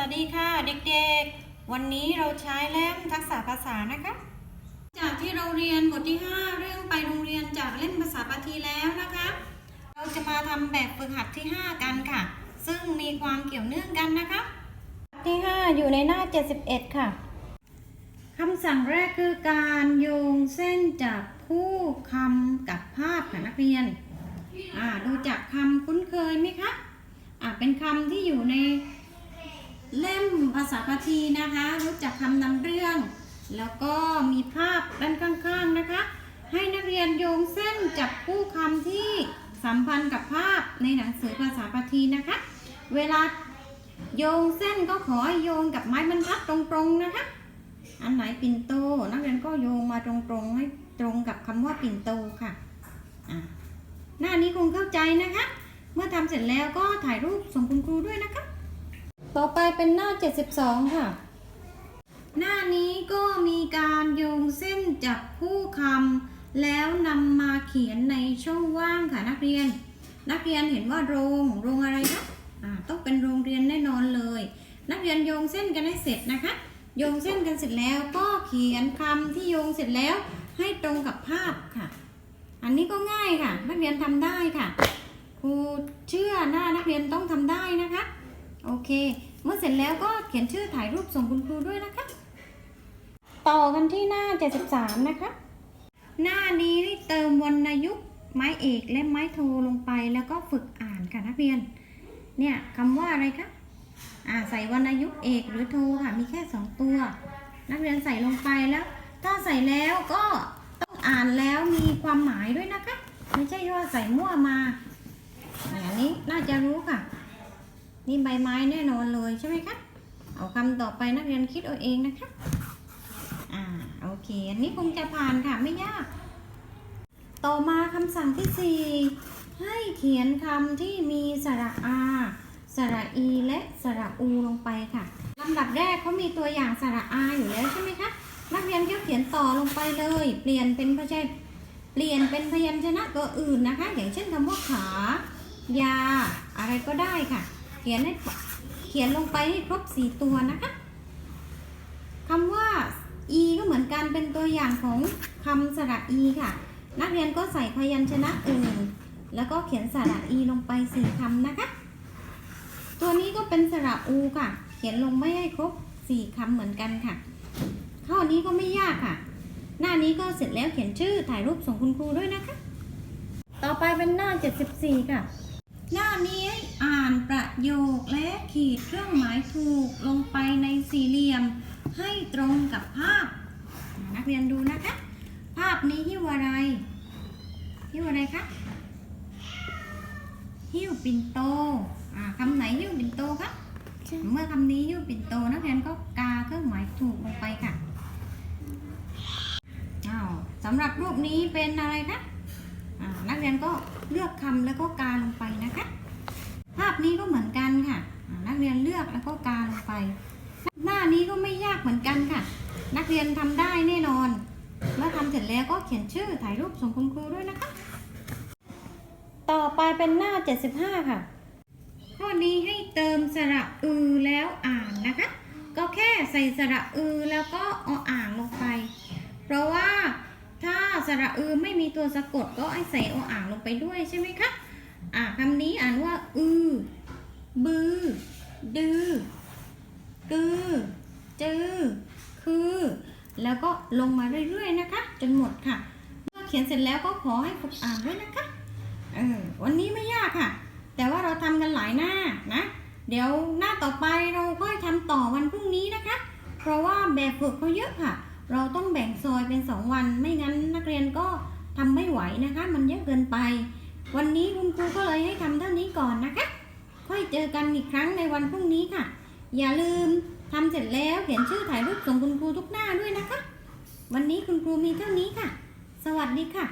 วัสดีค่ะเด็กๆ วันนี้เราใช้เล่มทักษะภาษานะคะ จากที่เราเรียนบทที่ 5 เรื่องไปโรงเรียนจากเล่มภาษาปาทีแล้วนะคะ เราจะมาทำแบบฝึกหัดที่ 5 กันค่ะ ซึ่งมีความเกี่ยวเนื่องกันนะคะที่ 5 อยู่ในหน้า 71 ค่ะคำสั่งแรกคือการโยงเส้นจากคู่คำกับภาพค่ะนักเรียนอ่าดูจากคำคุ้นเคยไหมคะอ่าเป็นคำที่อยู่ใน เล่มภาษาพาทีนะคะ รู้จักคำนำเรื่อง แล้วก็มีภาพด้านข้างๆนะคะ ให้นักเรียนโยงเส้นจับคู่คำที่สัมพันธ์กับภาพในหนังสือภาษาพาทีนะคะ เวลาโยงเส้นก็ขอให้โยงกับไม้บรรทัดตรงๆนะคะ อันไหนปิ่นโต นักเรียนก็โยงมาตรงๆให้ตรงกับคำว่าปิ่นโตค่ะหน้านี้คงเข้าใจนะคะ เมื่อทำเสร็จแล้วก็ถ่ายรูปส่งคุณครูด้วยนะคะ ต่อไปเป็นหน้า 72 ค่ะ หน้านี้ก็มีการโยงเส้นจับคู่คำแล้วนำมาเขียนในช่องว่างค่ะนักเรียน นักเรียนเห็นว่าโรงโรงอะไรคะอ่าต้องเป็นโรงเรียนแน่นอนเลย นักเรียนโยงเส้นกันให้เสร็จนะคะ โยงเส้นกันเสร็จแล้วก็เขียนคำที่โยงเสร็จแล้วให้ตรงกับภาพค่ะ อันนี้ก็ง่ายค่ะ นักเรียนทำได้ค่ะครูเชื่อหน้านักเรียนต้องทำได้นะคะ โอเค เมื่อเสร็จแล้วก็เขียนชื่อถ่ายรูปส่งคุณครูด้วยนะคะ ต่อกันที่หน้า 73 นะคะ หน้านี้เติมวรรณยุกต์ไม้เอกและไม้โทลงไปแล้วก็ฝึกอ่านค่ะนักเรียน เนี่ยคำว่าอะไรคะอ่าใส่วรรณยุกต์เอกหรือโทค่ะมีแค่สองตัว นักเรียนใส่ลงไปแล้ว ถ้าใส่แล้วก็ต้องอ่านแล้วมีความหมายด้วยนะคะ ไม่ใช่ว่าใส่มั่วมาอย่างนี้น่าจะรู้ค่ะ นี่ใบไม้แน่นอนเลยใช่ไหมคะเอาคำต่อไปนักเรียนคิดเอาเองนะคะอ่าโอเคอันนี้คงจะผ่านค่ะไม่ยาก ต่อมาคำสั่งที่สี่ให้เขียนคำที่มีสระอาสระอีและสระอูลงไปค่ะลำดับแรกเขามีตัวอย่างสระอาอยู่แล้วใช่ไหมคะนักเรียนก็เขียนต่อลงไปเลย เปลี่ยนเป็นพยัญเปลี่ยนเป็นพยัญชนะตัวอื่นนะคะ อย่างเช่นคำว่าขายาอะไรก็ได้ค่ะ ขียนให้เขียนลงไปให้ครบสี่ตัวนะคะคำว่า e ก็เหมือนกันเป็นตัวอย่างของคำสระ e ค่ะ นักเรียนก็ใส่พยัญชนะอื่น แล้วก็เขียนสระ e ลงไปสี่คำนะคะ ตัวนี้ก็เป็นสระอูค่ะ เขียนลงไม่ให้ครบสี่คำเหมือนกันค่ะ ข้อนี้ก็ไม่ยากค่ะ หน้านี้ก็เสร็จแล้วเขียนชื่อถ่ายรูปส่งคุณครูด้วยนะคะ ต่อไปเป็นหน้า 74 ค่ะ หน้านี้ อ่านประโยคและขีดเครื่องหมายถูกลงไปในสี่เหลี่ยม ให้ตรงกับภาพ นักเรียนดูนะคะ ภาพนี้หิ้วอะไรหิ้วอะไรคะหิ้วปิ่นโตอ่าคำไหนหิ้วปิ่นโตคะเมื่อคำนี้หิ้วปิ่นโตนักเรียนก็กาเครื่องหมายถูกลงไปค่ะอ้าวสำหรับรูปนี้เป็นอะไรคะนักเรียนก็เลือกคำแล้วก็กาลงไปนะคะ ภาพนี้ก็เหมือนกันค่ะ นักเรียนเลือกแล้วก็กาลงไป หน้านี้ก็ไม่ยากเหมือนกันค่ะ นักเรียนทำได้แน่นอน เมื่อทำเสร็จแล้วก็เขียนชื่อถ่ายรูปส่งคุณครูด้วยนะคะ ต่อไปเป็นหน้า 75 ค่ะ ข้อนี้ให้เติมสระอือแล้วอ่านนะคะ ก็แค่ใส่สระอือแล้วก็ออ่างลงไป เพราะว่าถ้าสระอือไม่มีตัวสะกดก็ให้ใส่ออ่างลงไปด้วยใช่ไหมคะอ่าคำนี้อ่านว่า อือ บือ ดือ กือ จือ คือ แล้วก็ลงมาเรื่อยๆนะคะ จนหมดค่ะ เมื่อเขียนเสร็จแล้วก็ขอให้ฝึกอ่านด้วยนะคะเออวันนี้ไม่ยากค่ะ แต่ว่าเราทำกันหลายหน้านะ เดี๋ยวหน้าต่อไปเราค่อยทำต่อวันพรุ่งนี้นะคะ เพราะว่าแบบฝึกเขาเยอะค่ะ เราต้องแบ่งซอยเป็นสองวัน ไม่งั้นนักเรียนก็ทำไม่ไหวนะคะ มันเยอะเกินไป วันนี้คุณครูก็เลยให้ทำเท่านี้ก่อนนะคะ ค่อยเจอกันอีกครั้งในวันพรุ่งนี้ค่ะ อย่าลืมทำเสร็จแล้วเขียนชื่อถ่ายรูปส่งคุณครูทุกหน้าด้วยนะคะ วันนี้คุณครูมีเท่านี้ค่ะ สวัสดีค่ะ